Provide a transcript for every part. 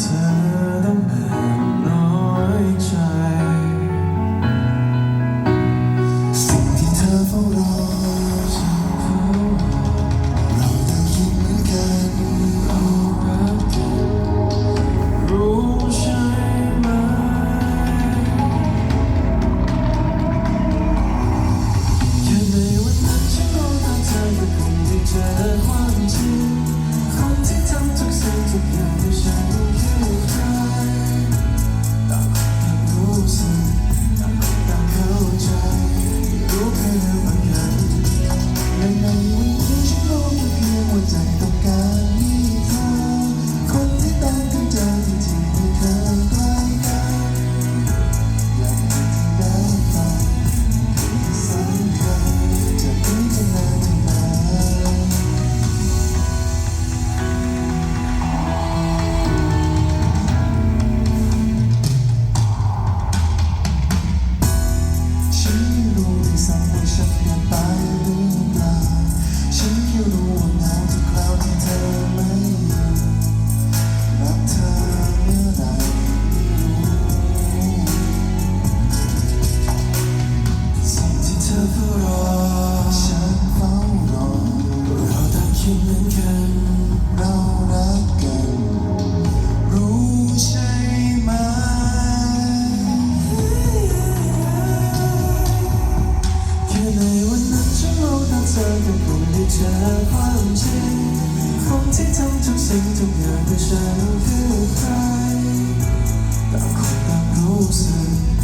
เธอต้น้อยใจ สิ่งที่เธอเฝ้ารอ อเฝ้ารอฉันเฝ้ารอเราต่างคิดเหมือนกันเรารักกัน รู้ใช่ไหมแค่ในวันนั้นฉันรู้ทั้งเธอก็คงได้เจอความจริงคนที่ทำทุกสิ่งทุกอย่างเพื่อฉันคือใครต่คนต่างรู้สึก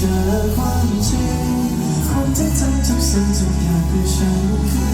จอความจริงคนที่ทำทุกสิ่งทุกอย่างเพื่อฉันคือ